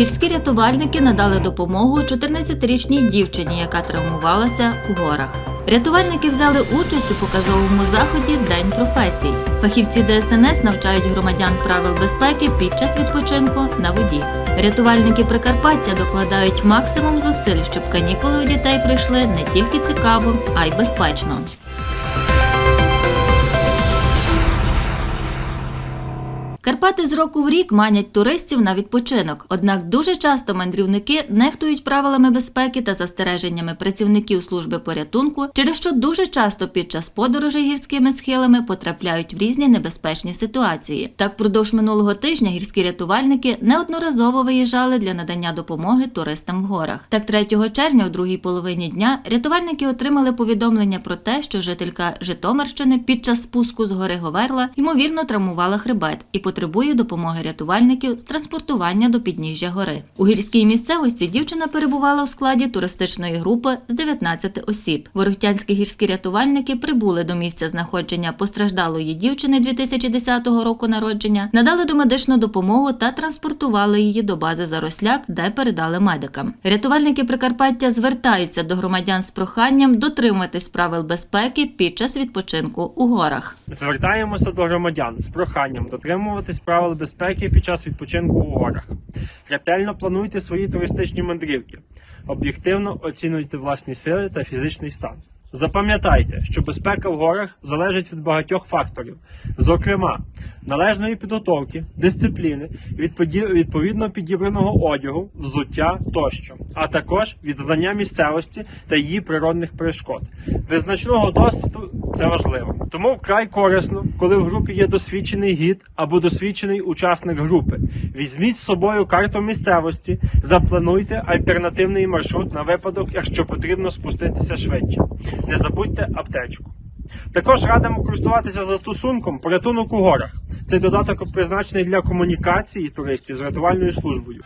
Гірські рятувальники надали допомогу 14-річній дівчині, яка травмувалася у горах. Рятувальники взяли участь у показовому заході День професій. Фахівці ДСНС навчають громадян правил безпеки під час відпочинку на воді. Рятувальники Прикарпаття докладають максимум зусиль, щоб канікули у дітей прийшли не тільки цікаво, а й безпечно. Карпати з року в рік манять туристів на відпочинок. Однак дуже часто мандрівники нехтують правилами безпеки та застереженнями працівників служби порятунку, через що дуже часто під час подорожей гірськими схилами потрапляють в різні небезпечні ситуації. Так, впродовж минулого тижня гірські рятувальники неодноразово виїжджали для надання допомоги туристам в горах. Так, 3 червня, у другій половині дня, рятувальники отримали повідомлення про те, що жителька Житомирщини під час спуску з гори Говерла ймовірно травмувала хребет і потребує допомоги рятувальників з транспортування до підніжжя гори. У гірській місцевості дівчина перебувала у складі туристичної групи з 19 осіб. Ворохтянські гірські рятувальники прибули до місця знаходження постраждалої дівчини 2010 року народження, надали домедичну допомогу та транспортували її до бази Заросляк, де передали медикам. Рятувальники Прикарпаття звертаються до громадян з проханням дотримуватись правил безпеки під час відпочинку у горах. Звертаємося до громадян з проханням дотримуватись правил безпеки під час відпочинку у горах. Ретельно плануйте свої туристичні мандрівки. Об'єктивно оцінюйте власні сили та фізичний стан. Запам'ятайте, що безпека в горах залежить від багатьох факторів, зокрема, належної підготовки, дисципліни, відповідно підібраного одягу, взуття тощо, а також від знання місцевості та її природних перешкод. Без значного досвіду це важливо. Тому вкрай корисно, коли в групі є досвідчений гід або досвідчений учасник групи. Візьміть з собою карту місцевості, заплануйте альтернативний маршрут на випадок, якщо потрібно спуститися швидше. Не забудьте аптечку. Також радимо користуватися застосунком порятунок у горах. Цей додаток призначений для комунікації туристів з рятувальною службою.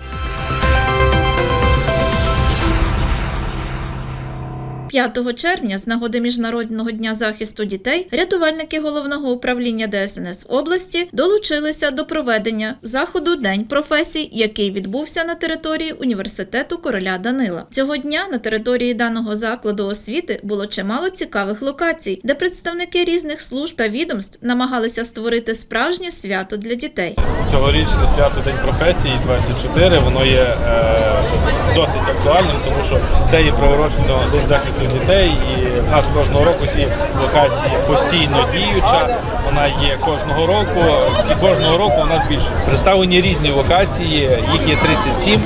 5 червня, з нагоди Міжнародного дня захисту дітей, рятувальники головного управління ДСНС області долучилися до проведення заходу День професій, який відбувся на території університету короля Данила. Цього дня на території даного закладу освіти було чимало цікавих локацій, де представники різних служб та відомств намагалися створити справжнє свято для дітей. Цьогорічне свято День професії 24, воно є е, досить актуальним, тому що це є приурочено День захисту дітей, і в нас кожного року ці локації постійно діюча. Вона є кожного року, і кожного року у нас більше. Представлені різні локації, їх є 37,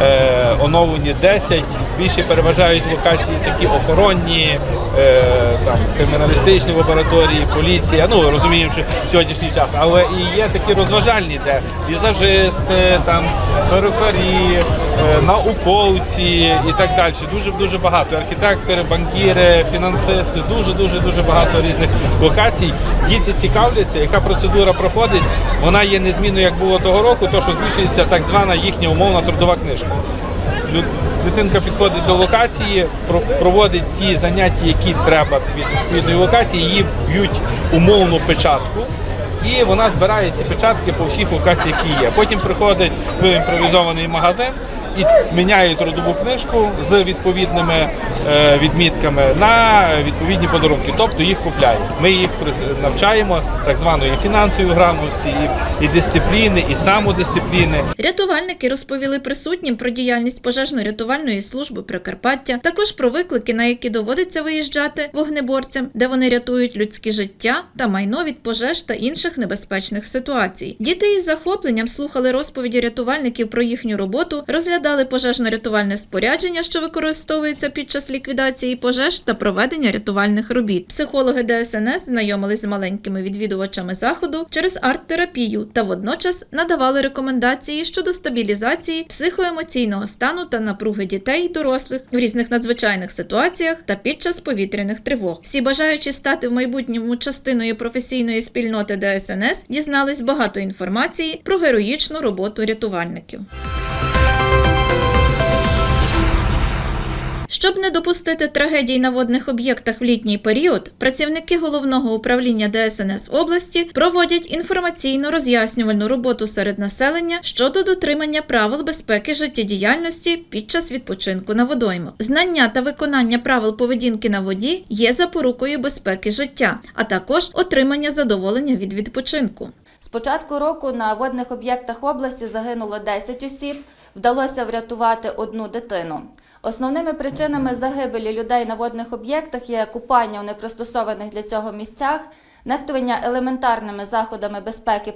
е, оновлені 10. Більше переважають локації такі охоронні, е, там криміналістичні лабораторії, поліція. Ну розуміємо, що сьогоднішній час, але і є такі розважальні, де візажисти, там перукарі, е, науковці і так далі. Дуже дуже багато. Архітектори, банкіри, фінансисти, дуже дуже дуже багато різних локацій. Діти цікавляться, яка процедура проходить. Вона є незмінною, як було того року, то що збільшується так звана їхня умовна трудова книжка. Дитинка підходить до локації, про- проводить ті заняття, які треба від відповідної локації, її б'ють умовну печатку. І вона збирає ці печатки по всіх локаціях, які є. Потім приходить в імпровізований магазин і міняє трудову книжку з відповідними е, відмітками на відповідні подарунки, тобто їх купляють. Ми їх навчаємо так званої фінансової грамотності, і, дисципліни, і самодисципліни. Рятувальники розповіли присутнім про діяльність пожежно-рятувальної служби Прикарпаття, також про виклики, на які доводиться виїжджати вогнеборцям, де вони рятують людське життя та майно від пожеж та інших небезпечних ситуацій. Діти із захопленням слухали розповіді рятувальників про їхню роботу, розглядали пожежно-рятувальне спорядження, що використовується під час ліквідації пожеж та проведення рятувальних робіт. Психологи ДСНС знайомились з маленькими відвідувачами заходу через арт-терапію та водночас надавали рекомендації щодо стабілізації психоемоційного стану та напруги дітей і дорослих в різних надзвичайних ситуаціях та під час повітряних тривог. Всі бажаючі стати в майбутньому частиною професійної спільноти ДСНС дізнались багато інформації про героїчну роботу рятувальників. Щоб не допустити трагедій на водних об'єктах в літній період, працівники головного управління ДСНС області проводять інформаційно роз'яснювальну роботу серед населення щодо дотримання правил безпеки життєдіяльності під час відпочинку на водоймах. Знання та виконання правил поведінки на воді є запорукою безпеки життя, а також отримання задоволення від відпочинку. З початку року на водних об'єктах області загинуло 10 осіб, вдалося врятувати одну дитину. Основними причинами загибелі людей на водних об'єктах є купання у непристосованих для цього місцях, нехтування елементарними заходами безпеки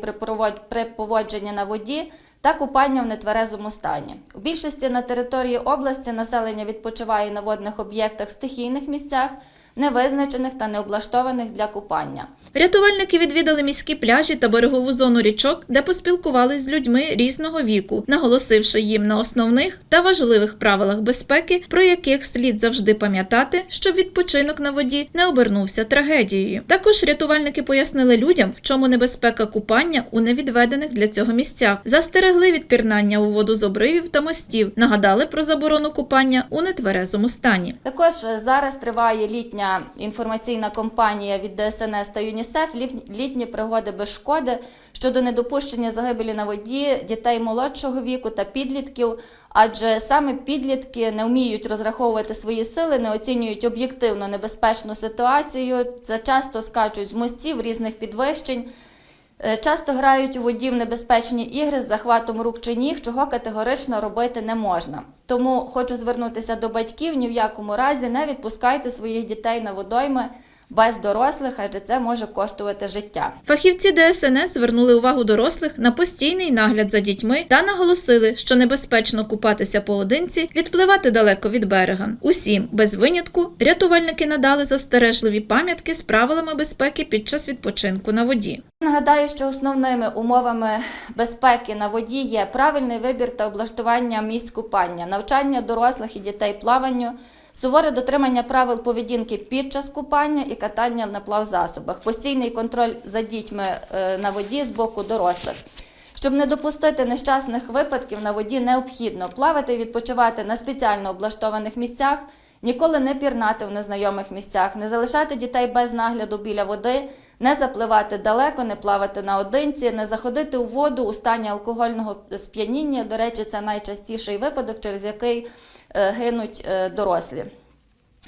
при поводженні на воді та купання в нетверезому стані. У більшості на території області населення відпочиває на водних об'єктах стихійних місцях, невизначених та необлаштованих для купання. Рятувальники відвідали міські пляжі та берегову зону річок, де поспілкувались з людьми різного віку, наголосивши їм на основних та важливих правилах безпеки, про яких слід завжди пам'ятати, щоб відпочинок на воді не обернувся трагедією. Також рятувальники пояснили людям, в чому небезпека купання у невідведених для цього місцях, застерегли від пірнання у воду з обривів та мостів, нагадали про заборону купання у нетверезому стані. Також е, зараз триває літня інформаційна компанія від ДСНС та ЮНІСЕФ «Літ- літні пригоди без шкоди щодо недопущення загибелі на воді дітей молодшого віку та підлітків. Адже саме підлітки не вміють розраховувати свої сили, не оцінюють об'єктивно небезпечну ситуацію. Це часто скачуть з мостів різних підвищень. Е, Часто грають у воді в небезпечні ігри з захватом рук чи ніг, чого категорично робити не можна. Тому хочу звернутися до батьків: ні в якому разі не відпускайте своїх дітей на водойми без дорослих, адже це може коштувати життя. Фахівці ДСНС звернули увагу дорослих на постійний нагляд за дітьми та наголосили, що небезпечно купатися поодинці, відпливати далеко від берега. Усім без винятку рятувальники надали застережливі пам'ятки з правилами безпеки під час відпочинку на воді. Нагадаю, що основними умовами безпеки на воді є правильний вибір та облаштування місць купання, навчання дорослих і дітей плаванню, суворе дотримання правил поведінки під час купання і катання на плавзасобах, постійний контроль за дітьми е, на воді з боку дорослих. Щоб не допустити нещасних випадків на воді, необхідно плавати і відпочивати на спеціально облаштованих місцях, ніколи не пірнати в незнайомих місцях, не залишати дітей без нагляду біля води, не запливати далеко, не плавати наодинці, не заходити у воду у стані алкогольного сп'яніння. До речі, це найчастіший випадок, через який е, гинуть е, дорослі.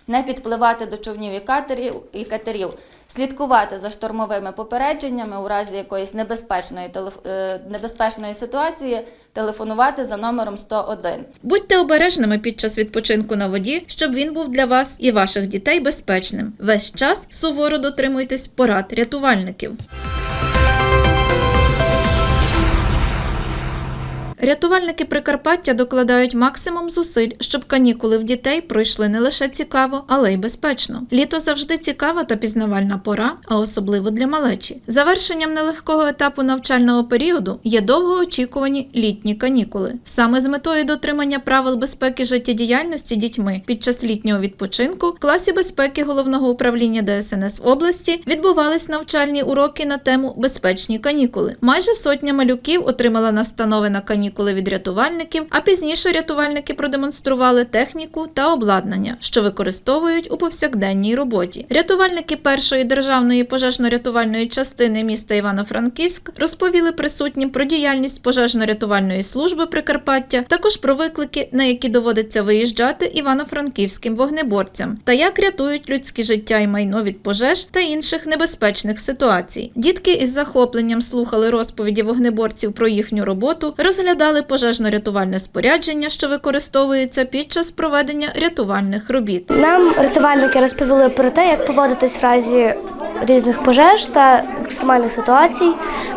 Не підпливати до човнів і катерів, і катерів, слідкувати за штормовими попередженнями у разі якоїсь небезпечної, е, небезпечної ситуації, телефонувати за номером 101. Будьте обережними під час відпочинку на воді, щоб він був для вас і ваших дітей безпечним. Весь час суворо дотримуйтесь порад рятувальників. Рятувальники Прикарпаття докладають максимум зусиль, щоб канікули в дітей пройшли не лише цікаво, але й безпечно. Літо завжди цікава та пізнавальна пора, а особливо для малечі. Завершенням нелегкого етапу навчального періоду є довгоочікувані літні канікули. Саме з метою дотримання правил безпеки життєдіяльності дітьми під час літнього відпочинку в класі безпеки головного управління ДСНС області відбувались навчальні уроки на тему безпечні канікули. Майже сотня малюків отримала настанови на канікули від рятувальників, а пізніше рятувальники продемонстрували техніку та обладнання, що використовують у повсякденній роботі. Рятувальники першої державної пожежно-рятувальної частини міста Івано-Франківськ розповіли присутнім про діяльність пожежно-рятувальної служби Прикарпаття, також про виклики, на які доводиться виїжджати івано-франківським вогнеборцям, та як рятують людське життя і майно від пожеж та інших небезпечних ситуацій. Дітки із захопленням слухали розповіді вогнеборців про їхню роботу, розглядали пожежно-рятувальне спорядження, що використовується під час проведення рятувальних робіт. Нам рятувальники розповіли про те, як поводитись в разі різних пожеж та екстремальних ситуацій.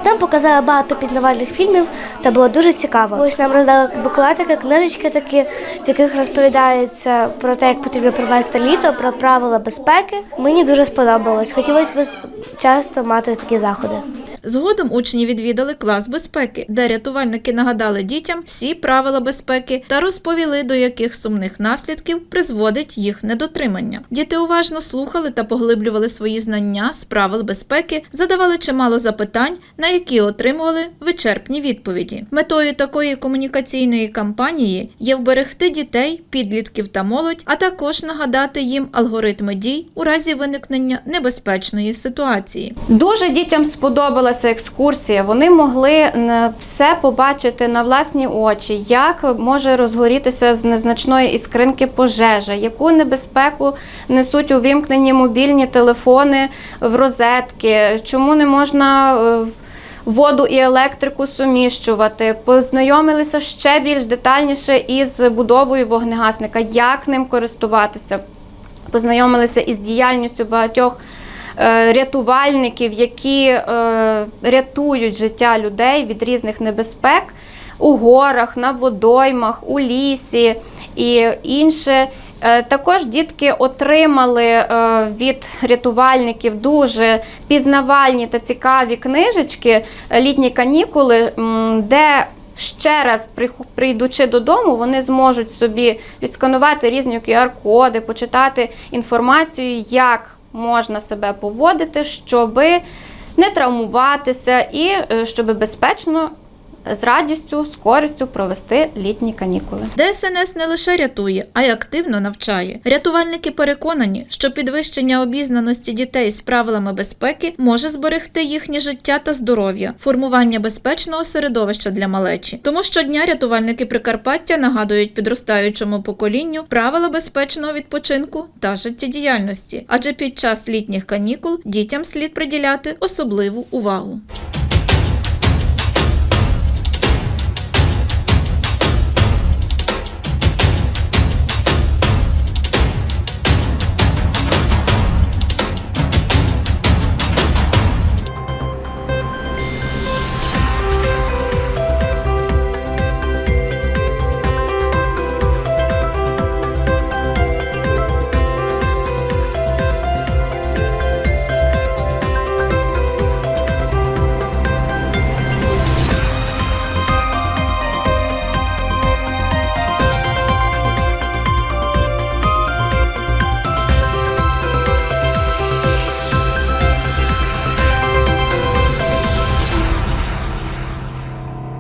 Нам показали багато пізнавальних фільмів та було дуже цікаво. Ось нам роздали буклетики, книжечки такі, в яких розповідається про те, як потрібно провести літо, про правила безпеки. Мені дуже сподобалось. Хотілося б часто мати такі заходи. Згодом учні відвідали клас безпеки, де рятувальники нагадали дітям всі правила безпеки та розповіли, до яких сумних наслідків призводить їх недотримання. Діти уважно слухали та поглиблювали свої знання з правил безпеки, задавали чимало запитань, на які отримували вичерпні відповіді. Метою такої комунікаційної кампанії є вберегти дітей, підлітків та молодь, а також нагадати їм алгоритми дій у разі виникнення небезпечної ситуації. Дуже дітям сподобалася екскурсія. Вони могли все побачити на власні очі, як може розгорітися з незначної іскринки пожежа, яку небезпеку несуть увімкнені мобільні телефони в розетки, чому не можна. е, Воду і електрику суміщувати, познайомилися ще більш детальніше із будовою вогнегасника, як ним користуватися познайомилися із діяльністю багатьох е, рятувальників, які е, рятують життя людей від різних небезпек у горах, на водоймах, у лісі і інше. Е, Також дітки отримали е, від рятувальників дуже пізнавальні та цікаві книжечки е, літні канікули, де ще раз прийдучи додому, вони зможуть собі відсканувати різні QR-коди, почитати інформацію, як можна себе поводити, щоби не травмуватися і е, щоб безпечно з радістю, з користю провести літні канікули. ДСНС не лише рятує, а й активно навчає. Рятувальники переконані, що підвищення обізнаності дітей з правилами безпеки може зберегти їхнє життя та здоров'я, формування безпечного середовища для малечі. Тому щодня рятувальники Прикарпаття нагадують підростаючому поколінню правила безпечного відпочинку та життєдіяльності, адже під час літніх канікул дітям слід приділяти особливу увагу.